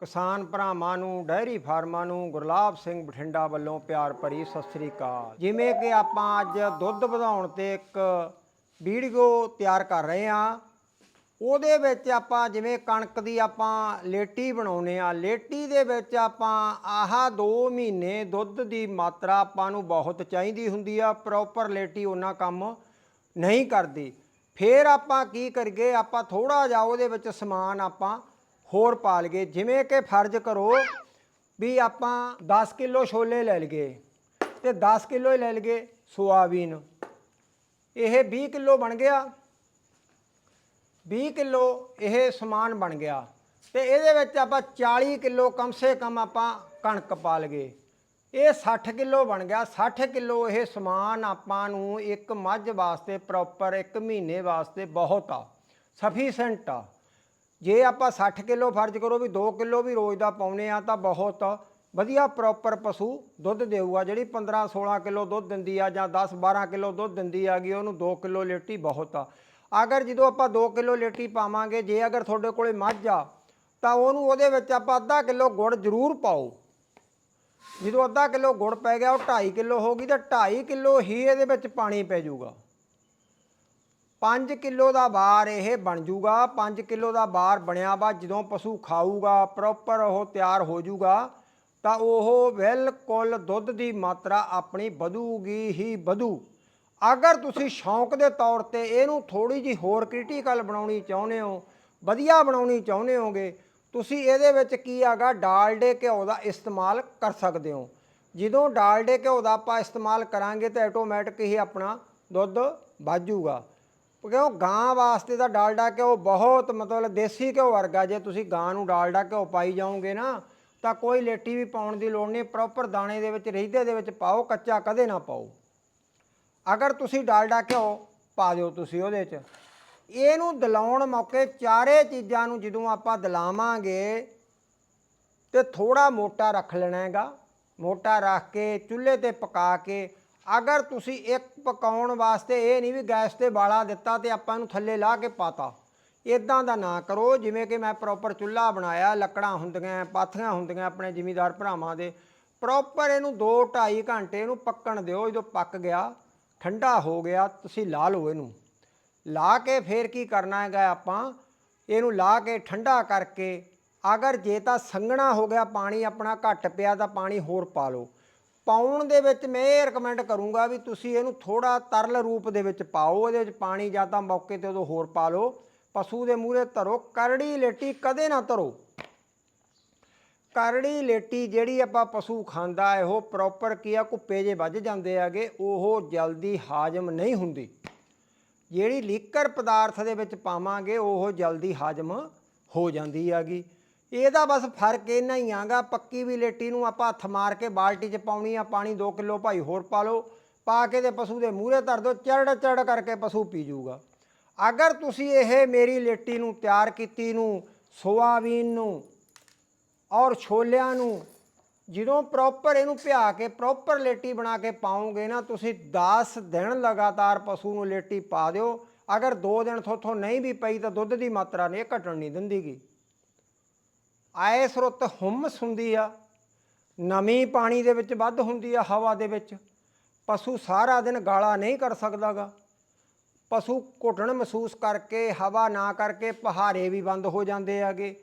ਕਿਸਾਨ ਭਰਾਵਾਂ ਨੂੰ ਡੈਰੀ ਫਾਰਮਾਂ ਨੂੰ ਗੁਰਲਾਬ ਸਿੰਘ ਬਠਿੰਡਾ ਵੱਲੋਂ ਪਿਆਰ ਭਰੀ ਸਤਿ ਸ੍ਰੀ ਅਕਾਲ। ਜਿਵੇਂ ਕਿ ਆਪਾਂ ਅੱਜ ਦੁੱਧ ਵਧਾਉਣ ਤੇ ਇੱਕ ਵੀਡੀਓ ਤਿਆਰ ਕਰ ਰਹੇ ਹਾਂ। ਉਹਦੇ ਵਿੱਚ ਆਪਾਂ ਜਿਵੇਂ ਕਣਕ ਦੀ ਆਪਾਂ ਲੇਟੀ ਬਣਾਉਨੇ ਆ ਲੇਟੀ ਦੇ ਵਿੱਚ ਆਪਾਂ ਆਹ 2 ਮਹੀਨੇ ਦੁੱਧ ਦੀ ਮਾਤਰਾ ਆਪਾਂ ਨੂੰ ਬਹੁਤ ਚਾਹੀਦੀ ਹੁੰਦੀ ਆ। ਪ੍ਰੋਪਰ ਲੇਟੀ ਉਹਨਾਂ ਕੰਮ ਨਹੀਂ ਕਰਦੀ। ਫਿਰ ਆਪਾਂ ਕੀ ਕਰੀਏ, ਆਪਾਂ ਥੋੜਾ ਜਿਹਾ ਉਹਦੇ ਵਿੱਚ ਸਮਾਨ ਆਪਾਂ ਹੋਰ ਪਾ ਲਈਏ ਜਿਵੇਂ ਕਿ ਫਰਜ਼ ਕਰੋ ਵੀ ਆਪਾਂ 10 ਕਿਲੋ ਛੋਲੇ ਲੈ ਲਈਏ ਤੇ 10 ਕਿਲੋ ਹੀ ਲੈ ਲਈਏ ਸੋਆਬੀਨ। ਇਹ 20 ਕਿਲੋ ਬਣ ਗਿਆ। 20 ਕਿਲੋ ਇਹ ਸਮਾਨ ਬਣ ਗਿਆ। ਤੇ ਇਹਦੇ ਵਿੱਚ ਆਪਾਂ 40 ਕਿਲੋ ਕਮ ਸੇ ਕਮ ਆਪਾਂ ਕਣਕ ਪਾ ਲਈਏ ਇਹ 60 ਕਿਲੋ ਬਣ ਗਿਆ। 60 ਕਿਲੋ ਇਹ ਸਮਾਨ ਆਪਾਂ ਨੂੰ ਇੱਕ ਮੱਝ ਵਾਸਤੇ ਪ੍ਰੋਪਰ ਇੱਕ ਮਹੀਨੇ ਵਾਸਤੇ ਬਹੁਤ ਆ। ਸਫੀਸ਼ੈਂਟ ਆ। ਜੇ ਆਪਾਂ 60 ਕਿਲੋ ਫਰਜ਼ ਕਰੋ ਵੀ 2 ਕਿਲੋ ਵੀ ਰੋਜ਼ ਦਾ ਪਾਉਨੇ ਆ ਤਾਂ ਬਹੁਤ ਵਧੀਆ ਪ੍ਰੋਪਰ ਪਸ਼ੂ ਦੁੱਧ ਦੇਊਗਾ। ਜਿਹੜੀ 15 16 ਕਿਲੋ ਦੁੱਧ ਦਿੰਦੀ ਆ ਜਾਂ 10 12 ਕਿਲੋ ਦੁੱਧ ਦਿੰਦੀ ਆਗੀ ਉਹਨੂੰ 2 ਕਿਲੋ ਲੇਟੀ ਬਹੁਤ ਆ। ਅਗਰ ਜਦੋਂ ਆਪਾਂ 2 ਕਿਲੋ ਲੇਟੀ ਪਾਵਾਂਗੇ, ਜੇ ਅਗਰ ਤੁਹਾਡੇ ਕੋਲੇ ਮੱਝ ਆ, ਤਾਂ ਉਹਨੂੰ ਉਹਦੇ ਵਿੱਚ ਆਪਾਂ ਅੱਧਾ ਕਿਲੋ ਗੁੜ ਜ਼ਰੂਰ ਪਾਓ। ਜਦੋਂ ਅੱਧਾ ਕਿਲੋ ਗੁੜ ਪੈ ਗਿਆ, ਉਹ 2.5 ਕਿਲੋ ਹੋ ਗਈ, ਤਾਂ 2.5 ਕਿਲੋ ਹੀ ਇਹਦੇ ਵਿੱਚ ਪਾਣੀ ਪੈ ਜਾਊਗਾ। 5 ਕਿਲੋ ਦਾ ਬਾਰ ਇਹ ਬਣ ਜੂਗਾ। 5 ਕਿਲੋ ਦਾ ਬਾਰ ਬਣਿਆ ਵਾ, ਜਦੋਂ ਪਸ਼ੂ ਖਾਊਗਾ ਪ੍ਰੋਪਰ ਉਹ ਤਿਆਰ ਹੋ ਜੂਗਾ, ਤਾਂ ਉਹ ਬਿਲਕੁਲ ਦੁੱਧ ਦੀ ਮਾਤਰਾ ਆਪਣੀ ਵਧੂਗੀ ਹੀ ਵਧੂ। ਅਗਰ ਤੁਸੀਂ ਸ਼ੌਂਕ ਦੇ ਤੌਰ ਤੇ ਇਹਨੂੰ ਥੋੜੀ ਜੀ ਹੋਰ ਕ੍ਰਿਟੀਕਲ ਬਣਾਉਣੀ ਚਾਹੁੰਦੇ ਹੋ, ਵਧੀਆ ਬਣਾਉਣੀ ਚਾਹੁੰਦੇ ਹੋਗੇ, ਤੁਸੀਂ ਇਹਦੇ ਵਿੱਚ ਕੀ ਹੈਗਾ, ਡਾਲਡੇ ਘਿਓ ਦਾ ਇਸਤੇਮਾਲ ਕਰ ਸਕਦੇ ਹੋ। ਜਦੋਂ ਡਾਲਡੇ ਘਿਓ ਦਾ ਆਪਾਂ ਇਸਤੇਮਾਲ ਕਰਾਂਗੇ, ਤਾਂ ਆਟੋਮੈਟਿਕ ਹੀ ਆਪਣਾ ਦੁੱਧ ਵਾਜੂਗਾ ਕਿਉਂ ਗਾਂ ਵਾਸਤੇ ਤਾਂ ਡਾਲਡਾ ਘਿਓ ਬਹੁਤ ਮਤਲਬ ਦੇਸੀ ਘਿਓ ਵਰਗਾ, ਜੇ ਤੁਸੀਂ ਗਾਂ ਨੂੰ ਡਾਲਡਾ ਘਿਓ ਪਾਈ ਜਾਓਗੇ ਨਾ, ਤਾਂ ਕੋਈ ਲੇਟੀ ਵੀ ਪਾਉਣ ਦੀ ਲੋੜ ਨਹੀਂ ਪ੍ਰੋਪਰ ਦਾਣੇ ਦੇ ਵਿੱਚ ਰਹਿਦੇ ਦੇ ਵਿੱਚ ਪਾਓ, ਕੱਚਾ ਕਦੇ ਨਾ ਪਾਓ। ਅਗਰ ਤੁਸੀਂ ਡਾਲਡਾ ਘਿਓ ਪਾ ਦਿਓ ਤੁਸੀਂ ਉਹਦੇ 'ਚ, ਇਹਨੂੰ ਦਿਲਾਉਣ ਮੌਕੇ ਚਾਰੇ ਚੀਜ਼ਾਂ ਨੂੰ ਜਦੋਂ ਆਪਾਂ ਦਿਲਾਵਾਂਗੇ, ਤੇ ਥੋੜਾ ਮੋਟਾ ਰੱਖ ਲੈਣਾ ਹੈਗਾ। ਮੋਟਾ ਰੱਖ ਕੇ, ਚੁੱਲ੍ਹੇ ਤੇ ਪਕਾ ਕੇ ਅਗਰ ਤੁਸੀਂ ਇੱਕ ਪਕਾਉਣ ਵਾਸਤੇ ਇਹ ਨਹੀਂ ਵੀ ਗੈਸ ਤੇ ਬਾਲਾ ਦਿੱਤਾ ਤੇ ਆਪਾਂ ਇਹਨੂੰ ਥੱਲੇ ਲਾ ਕੇ ਪਾਤਾ ਇਦਾਂ ਦਾ ਨਾ ਕਰੋ, ਜਿਵੇਂ ਕਿ ਮੈਂ ਪ੍ਰੋਪਰ ਚੁੱਲ੍ਹਾ ਬਣਾਇਆ, ਲੱਕੜਾਂ ਹੁੰਦੀਆਂ, ਪਾਥੀਆਂ ਹੁੰਦੀਆਂ ਆਪਣੇ ਜ਼ਿਮੀਦਾਰ ਭਰਾਵਾਂ ਦੇ ਪ੍ਰੋਪਰ ਇਹਨੂੰ 2 2.5 ਘੰਟੇ ਇਹਨੂੰ ਪੱਕਣ ਦਿਓ, ਜਦੋਂ ਪੱਕ ਗਿਆ, ਠੰਡਾ ਹੋ ਗਿਆ, ਤੁਸੀਂ ਲਾ ਲਓ ਇਹਨੂੰ। ਲਾ ਕੇ ਫੇਰ ਕੀ ਕਰਨਾ ਹੈਗਾ ਆਪਾਂ? ਇਹਨੂੰ ਲਾ ਕੇ ਠੰਡਾ ਕਰਕੇ, ਅਗਰ ਜੇ ਤਾਂ ਸੰਘਣਾ ਹੋ ਗਿਆ ਪਾਣੀ, ਆਪਣਾ ਘੱਟ ਪਿਆ ਤਾਂ ਪਾਣੀ ਹੋਰ ਪਾ ਲਓ। ਪਾਉਣ ਦੇ ਵਿੱਚ ਮੈਂ ਇਹ ਰეკਮੈਂਡ ਕਰੂੰਗਾ ਵੀ ਤੁਸੀਂ ਇਹਨੂੰ ਥੋੜਾ ਤਰਲ ਰੂਪ ਦੇ ਵਿੱਚ ਪਾਓ, ਇਹਦੇ ਵਿੱਚ ਪਾਣੀ ਜਾਂ ਤਾਂ ਮੌਕੇ ਤੇ ਉਦੋਂ ਹੋਰ ਪਾ ਲਓ। ਪਸ਼ੂ ਦੇ ਮੂਹਰੇ ਧਰੋ, ਕਰੜੀ ਲੇਟੀ ਕਦੇ ਨਾ ਧਰੋ। ਕਰੜੀ ਲੇਟੀ ਜਿਹੜੀ ਆਪਾਂ ਪਸ਼ੂ ਖਾਂਦਾ ਹੈ, ਉਹ ਪ੍ਰੋਪਰ ਕੀ ਆ, ਕੁੱਪੇ ਜੇ ਵੱਜ ਜਾਂਦੇ ਆਗੇ ਉਹ ਜਲਦੀ ਹਾਜ਼ਮ ਨਹੀਂ ਹੁੰਦੀ। ਜਿਹੜੀ ਲੀਕਰ ਪਦਾਰਥ ਦੇ ਵਿੱਚ ਪਾਵਾਂਗੇ, ਉਹ ਜਲਦੀ ਹਾਜ਼ਮ ਹੋ ਜਾਂਦੀ ਆਗੀ ਇਹਦਾ ਬਸ ਫ਼ਰਕ ਇੰਨਾ ਹੀ ਆਗਾ, ਪੱਕੀ ਵੀ ਲੇਟੀ ਨੂੰ ਆਪਾਂ ਹੱਥ ਮਾਰ ਕੇ ਬਾਲਟੀ 'ਚ ਪਾਉਣੀ ਆ, ਪਾਣੀ 2 ਕਿਲੋ ਭਾਈ ਹੋਰ ਪਾ ਲਓ, ਪਾ ਕੇ ਤੇ ਪਸ਼ੂ ਦੇ ਮੂਹਰੇ ਧਰ ਦਿਓ ਚੜ ਚੜ ਕਰਕੇ ਪਸ਼ੂ ਪੀ ਜੂਗਾ ਅਗਰ ਤੁਸੀਂ ਇਹ ਮੇਰੀ ਲੇਟੀ ਨੂੰ ਤਿਆਰ ਕੀਤੀ ਨੂੰ, ਸੋਆਬੀਨ ਨੂੰ ਔਰ ਛੋਲਿਆਂ ਨੂੰ, ਜਦੋਂ ਪ੍ਰੋਪਰ ਇਹਨੂੰ ਭਿਆ ਕੇ ਪ੍ਰੋਪਰ ਲੇਟੀ ਬਣਾ ਕੇ ਪਾਓਗੇ ਨਾ, ਤੁਸੀਂ 10 ਦਿਨ ਲਗਾਤਾਰ ਪਸ਼ੂ ਨੂੰ ਲੇਟੀ ਪਾ ਦਿਓ। ਅਗਰ 2 ਦਿਨ ਥੋਥੋਂ ਨਹੀਂ ਵੀ ਪਈ ਤਾਂ ਦੁੱਧ ਦੀ ਮਾਤਰਾ ਨੇ ਘਟਣ ਨਹੀਂ ਦਿੰਦੀਗੀ। ਆਏ ਸਰੁੱਤ ਹੁਮਸ ਹੁੰਦੀ ਆ ਨਮੀ ਪਾਣੀ ਦੇ ਵਿੱਚ ਵੱਧ ਹੁੰਦੀ ਆ ਹਵਾ ਦੇ ਵਿੱਚ, ਪਸ਼ੂ ਸਾਰਾ ਦਿਨ ਗਾਲਾ ਨਹੀਂ ਕਰ ਸਕਦਾਗਾ। ਪਸ਼ੂ ਘੁੱਟਣ ਮਹਿਸੂਸ ਕਰਕੇ, ਹਵਾ ਨਾ ਕਰਕੇ ਪਹਾਰੇ ਵੀ ਬੰਦ ਹੋ ਜਾਂਦੇ ਹੈਗੇ,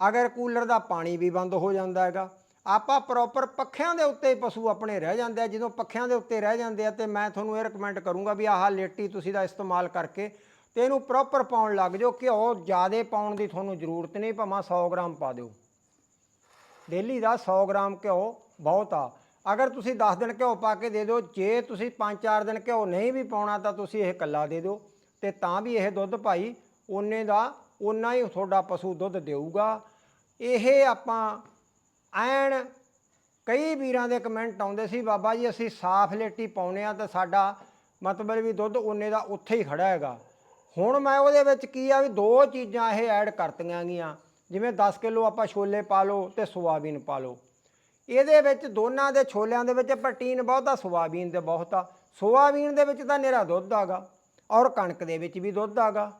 ਅਗਰ ਕੂਲਰ ਦਾ ਪਾਣੀ ਵੀ ਬੰਦ ਹੋ ਜਾਂਦਾ ਹੈਗਾ। ਆਪਾਂ ਪ੍ਰੋਪਰ ਪੱਖਿਆਂ ਦੇ ਉੱਤੇ ਪਸ਼ੂ ਆਪਣੇ ਰਹਿ ਜਾਂਦੇ ਆ, ਜਦੋਂ ਪੱਖਿਆਂ ਦੇ ਉੱਤੇ ਰਹਿ ਜਾਂਦੇ ਆ ਤੇ ਮੈਂ ਤੁਹਾਨੂੰ ਇਹ ਰეკਮੈਂਡ ਕਰੂੰਗਾ ਵੀ ਆਹ ਲੇਟੀ ਤੁਸੀਂ ਦਾ ਇਸਤੇਮਾਲ ਕਰਕੇ ਤੇ ਇਹਨੂੰ ਪ੍ਰੋਪਰ ਪਾਉਣ ਲੱਗ ਜਾਓ, ਘਿਓ ਜ਼ਿਆਦਾ ਪਾਉਣ ਦੀ ਤੁਹਾਨੂੰ ਜ਼ਰੂਰਤ ਨਹੀਂ, ਭਾਵੇਂ 100 ਗ੍ਰਾਮ ਪਾ ਦਿਓ। ਡੇਲੀ ਦਾ 100 ਗ੍ਰਾਮ ਘਿਓ ਬਹੁਤ ਆ। ਅਗਰ ਤੁਸੀਂ 10 ਦਿਨ ਘਿਓ ਪਾ ਕੇ ਦੇ ਦਿਓ, ਜੇ ਤੁਸੀਂ 5-4 ਦਿਨ ਘਿਓ ਨਹੀਂ ਵੀ ਪਾਉਣਾ, ਤਾਂ ਤੁਸੀਂ ਇਹ ਕੱਲਾ ਦੇ ਦਿਓ। ਤੇ ਤਾਂ ਵੀ ਇਹ ਦੁੱਧ ਭਾਈ, ਓਨੇ ਦਾ ਓਨਾ ਹੀ ਤੁਹਾਡਾ ਪਸ਼ੂ ਦੁੱਧ ਦੇਊਗਾ। ਇਹ ਆਪਾਂ ਐਨ ਕਈ ਵੀਰਾਂ ਦੇ ਕਮੈਂਟ ਆਉਂਦੇ ਸੀ, ਬਾਬਾ ਜੀ ਅਸੀਂ ਸਾਫ਼ ਲੇਟੀ ਪਾਉਨੇ ਆ ਤਾਂ ਸਾਡਾ ਮਤਲਬ ਵੀ ਦੁੱਧ ਓਨੇ ਦਾ ਉੱਥੇ ਹੀ ਖੜਾ ਹੈਗਾ। ਹੁਣ ਮੈਂ ਉਹਦੇ ਵਿੱਚ ਕੀ ਆ ਵੀ ਦੋ ਚੀਜ਼ਾਂ ਇਹ ਐਡ ਕਰਤੀਆਂ ਗੀਆਂ ਜਿਵੇਂ 10 ਕਿਲੋ ਆਪਾਂ ਛੋਲੇ ਪਾ ਲਓ ਤੇ ਸੋਆਬੀਨ ਪਾ ਲਓ। ਇਹਦੇ ਵਿੱਚ ਦੋਨਾਂ ਦੇ ਛੋਲਿਆਂ ਦੇ ਵਿੱਚ ਪ੍ਰੋਟੀਨ ਬਹੁਤਾ ਸੋਆਬੀਨ ਦੇ ਬਹੁਤਾ ਸੋਆਬੀਨ ਦੇ ਵਿੱਚ ਤਾਂ ਨਿਹਰਾ ਦੁੱਧ ਆਗਾ ਔਰ ਕਣਕ ਦੇ ਵਿੱਚ ਵੀ ਦੁੱਧ ਆਗਾ।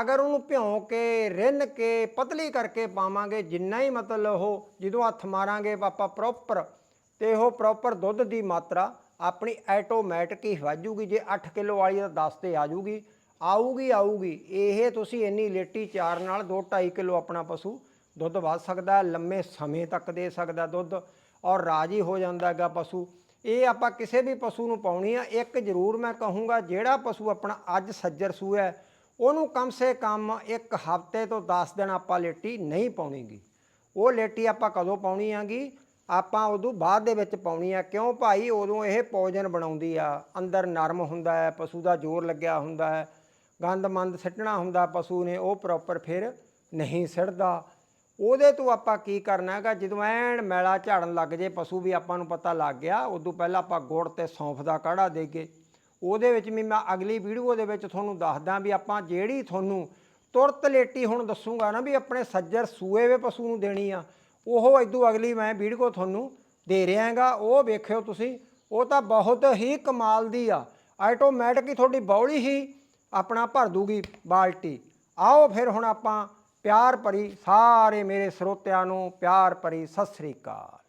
ਅਗਰ ਉਹਨੂੰ ਭਿਉਂ ਕੇ, ਰਿੰਨ ਕੇ, ਪਤਲੀ ਕਰਕੇ ਪਾਵਾਂਗੇ, ਜਿੰਨਾ ਹੀ ਮਤਲਬ ਉਹ ਜਦੋਂ ਹੱਥ ਮਾਰਾਂਗੇ ਆਪਾਂ ਪ੍ਰੋਪਰ ਤੇ ਉਹ ਪ੍ਰੋਪਰ ਦੁੱਧ ਦੀ ਮਾਤਰਾ ਆਪਣੀ ਆਟੋਮੈਟਿਕ ਹੀ ਵਾਜੂਗੀ ਜੇ 8 ਕਿਲੋ ਵਾਲੀ ਤਾਂ 10 ਤੇ ਆ ਜੂਗੀ। ਆਊਗੀ ਆਊਗੀ। ਇਹ ਤੁਸੀਂ ਇੰਨੀ ਲੇਟੀ ਚਾਰ ਨਾਲ 2.5 ਕਿਲੋ ਆਪਣਾ ਪਸ਼ੂ ਦੁੱਧ ਵੱਧ ਸਕਦਾ ਲੰਮੇ ਸਮੇਂ ਤੱਕ ਦੇ ਸਕਦਾ ਦੁੱਧ ਔਰ ਰਾਜੀ ਹੋ ਜਾਂਦਾ ਹੈਗਾ ਪਸ਼ੂ। ਇਹ ਆਪਾਂ ਕਿਸੇ ਵੀ ਪਸ਼ੂ ਨੂੰ ਪਾਉਣੀ ਆ ਇੱਕ ਜ਼ਰੂਰ ਮੈਂ ਕਹੂੰਗਾ ਜਿਹੜਾ ਪਸ਼ੂ ਆਪਣਾ ਅੱਜ ਸੱਜਰ ਸੂਆ ਹੈ, ਉਹਨੂੰ ਕਮ ਸੇ ਕਮ ਇੱਕ ਹਫ਼ਤੇ ਤੋਂ 10 ਦਿਨ ਆਪਾਂ ਲੇਟੀ ਨਹੀਂ ਪਾਉਣੀਗੀ। ਉਹ ਲੇਟੀ ਆਪਾਂ ਕਦੋਂ ਪਾਉਣੀ ਆਗੀ? ਆਪਾਂ ਉਦੋਂ ਬਾਅਦ ਦੇ ਵਿੱਚ ਪਾਉਣੀ ਆ। ਕਿਉਂ ਭਾਈ? ਉਦੋਂ ਇਹ ਭੋਜਨ ਬਣਾਉਂਦੀ ਆ। ਅੰਦਰ ਨਰਮ ਹੁੰਦਾ ਹੈ ਪਸ਼ੂ ਦਾ ਜ਼ੋਰ ਲੱਗਿਆ ਹੁੰਦਾ ਹੈ। ਗੰਦ ਮੰਦ ਸਿੱਟਣਾ ਹੁੰਦਾ ਪਸ਼ੂ ਨੇ, ਉਹ ਪ੍ਰੋਪਰ ਫਿਰ ਨਹੀਂ ਸਿੱਟਦਾ। ਉਹਦੇ ਤੋਂ ਆਪਾਂ ਕੀ ਕਰਨਾ ਹੈਗਾ, ਜਦੋਂ ਐਨ ਮੈਲਾ ਝਾੜਨ ਲੱਗ ਜੇ, ਪਸ਼ੂ ਵੀ ਆਪਾਂ ਨੂੰ ਪਤਾ ਲੱਗ ਗਿਆ, ਉਦੋਂ ਪਹਿਲਾਂ ਆਪਾਂ ਗੁੜ ਤੇ ਸੌਂਫ ਦਾ ਕਾੜਾ ਦੇਗੇ ਉਹਦੇ ਵਿੱਚ ਵੀ ਮੈਂ ਅਗਲੀ ਵੀਡੀਓ ਦੇ ਵਿੱਚ ਤੁਹਾਨੂੰ ਦੱਸਦਾ ਵੀ ਆਪਾਂ ਜਿਹੜੀ ਤੁਹਾਨੂੰ ਤੁਰਤ ਲੇਟੀ ਹੁਣ ਦੱਸੂਗਾ ਨਾ ਵੀ ਆਪਣੇ ਸੱਜਰ ਸੂਏ ਵੇ ਪਸ਼ੂ ਨੂੰ ਦੇਣੀ ਆ, ਉਹ ਇਦੋਂ ਅਗਲੀ ਮੈਂ ਵੀਡੀਓ ਤੁਹਾਨੂੰ ਦੇ ਰਿਹਾਗਾ ਉਹ ਵੇਖਿਓ ਤੁਸੀਂ, ਉਹ ਤਾਂ ਬਹੁਤ ਹੀ ਕਮਾਲ ਦੀ ਆ। ਆਟੋਮੈਟਿਕ ਹੀ ਤੁਹਾਡੀ ਬੌਲੀ ਹੀ ਆਪਣਾ ਭਰ ਦੂਗੀ ਬਾਲਟੀ। ਆਓ ਫਿਰ ਹੁਣ ਆਪਾਂ ਪਿਆਰ ਭਰੀ ਸਾਰੇ ਮੇਰੇ ਸਰੋਤਿਆਂ ਨੂੰ ਪਿਆਰ ਭਰੀ ਸਤਿ ਸ੍ਰੀ ਅਕਾਲ।